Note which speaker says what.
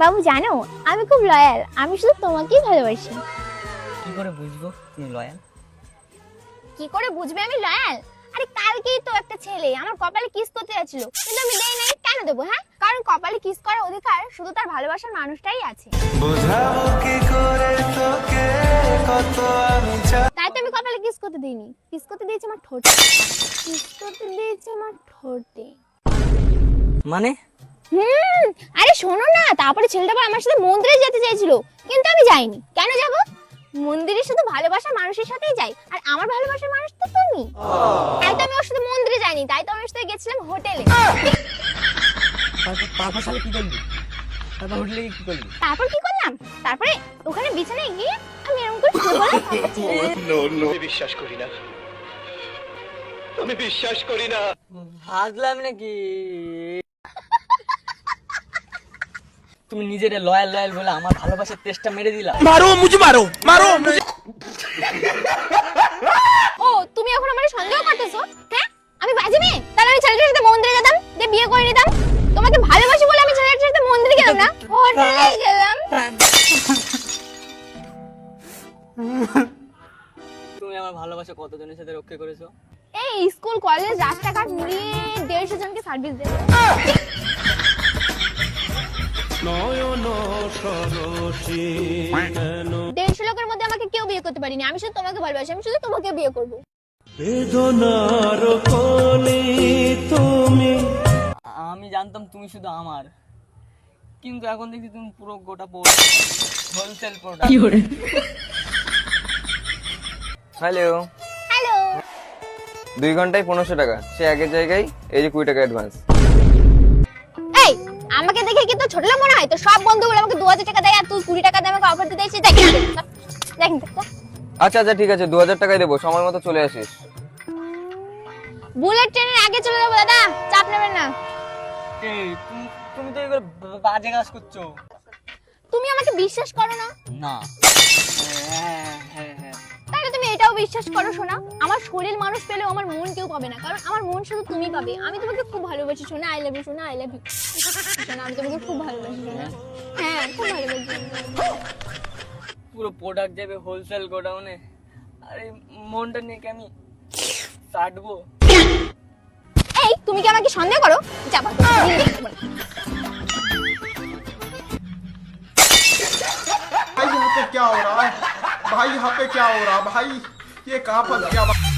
Speaker 1: বাবু জানো আমি খুব লয়াল আমি শুধু তোমাকেই ভালোবাসি।
Speaker 2: কি করে বুঝব? তুমি লয়াল
Speaker 1: কি করে বুঝবে আমি লয়াল আরে কালকেই তো একটা ছেলে আমার কপালে কিস করতে যাচ্ছিল। কিন্তু আমি দেই নাই কেন দেবো হ্যাঁ? কারণ কপালে কিস করার অধিকার শুধু তার ভালোবাসার মানুষটাই আছে।
Speaker 3: বোঝাবো কি করে তোকে কত আমি চাই
Speaker 1: তাই তো আমি কপালে কিস করতে দিইনি। কিস করতে দিয়েছি আমার ঠোঁটে। কিস করতে দিয়েছি আমার ঠোঁটে।
Speaker 2: মানে?
Speaker 1: হুম আরে শোনো না তারপরে ছেলেটা আবার আমার সাথে মন্দিরে যেতে চাইছিল কিন্তু আমি যাইনি। কেন যাব? মন্দিরে শুধু ভালোবাসার মানুষের সাথেই যাই আর আমার ভালোবাসার মানুষ তো তুমি। তাই তো আমি ওর সাথে মন্দিরে যাইনি তাই তো আমি সাথে গেছিলাম হোটেলে।
Speaker 2: তারপর কি করলি? তারপর হোটেলে কি করলি?
Speaker 1: তারপর কি করলাম? তারপরে ওখানে বিছানায় গিয়ে আমি এরকম করে শুয়ে পড়লাম
Speaker 4: বিশ্বাস করি না। আমি বিশ্বাস করি না।
Speaker 2: ভাবলাম নাকি? তুমি নিজের লয়াল লয়াল বলে আমার ভালোবাসার তেষ্টা মেরে দিলা।
Speaker 5: মারো মুজি মারো মারো
Speaker 1: ও তুমি এখন আমারে সন্দেহ করতেছো? হ্যাঁ? আমি বাজে মেয়ে? তাহলে আমি ছেলেটার সাথে মন্দিরে যেতাম যে বিয়ে করে নিতাম। তোমাকে ভালোবাসি বলে আমি ছেলেটার সাথে মন্দিরে গেলাম না? হোটেলে গেলাম।
Speaker 2: তুমি আমার ভালোবাসা কতজনের সাথে রক্ষা করেছ?
Speaker 1: এই স্কুল কলেজ রাস্তাঘাট মিলিয়ে দেড়শো জনকে সার্ভিস দেবে। দেড়শো লোকের মধ্যে আমাকে কেউ বিয়ে করতে পারিনি। আমি শুধু তোমাকে ভালোবাসি আমি শুধু তোমাকে বিয়ে করব।
Speaker 3: বেদনার কোলে তুমি
Speaker 2: আমি জানতাম তুমি শুধু আমার। কিন্তু এখন দেখছি তুমি পুরো গোটা হোলসেল প্রোডাক্ট
Speaker 6: হ্যালো
Speaker 1: হ্যালো
Speaker 6: দুই ঘন্টায় পনেরোশো টাকা। সে একের জায়গায় এই যে কুড়ি টাকা অ্যাডভান্স
Speaker 1: আমাকে দেখে কি তো ছোট লোক মনে হয়? তো সব বন্ধুগুলো আমাকে দু হাজার টাকা দেয় আর তুই কুড়ি টাকা দিয়ে আমাকে অফার দিতে চাইছিস দেখ দেখ
Speaker 6: আচ্ছা আচ্ছা ঠিক আছে দু হাজার টাকায় দেবো সময় মতো চলে আসিস।
Speaker 1: বুলেট ট্রেনের আগে চলে যাব দাদা চাপ নেবেন না।
Speaker 2: তুমি তুমি তো এগুলো বাজে কাজ করছ।
Speaker 1: তুমি আমাকে বিশ্বাস করো না?
Speaker 2: না।
Speaker 1: বিশ্বাস করো শোনা আমার শরীর মানুষ পেলেও আমার মন কেউ পাবে না কারণ আমার মন শুধু তুমি পাবে আমি তোমাকে খুব ভালোবাসি শোনা আই লাভ ইউ শোনা আই লাভ ইউ শোনা আমি তোমাকে খুব ভালোবাসি শোনা হ্যাঁ খুব ভালোবাসি
Speaker 2: পুরো প্রোডাক্ট যাবে হোলসেল গোডাউনে আর এই মনটা নিয়ে কি আমি কাটবো
Speaker 1: এই তুমি কি আমাকে সন্দেহ করো যাবা
Speaker 5: भाई यहाँ पे क्या हो रहा है भाई यहाँ पे क्या हो रहा है भाई ये कहाँ फंस गया?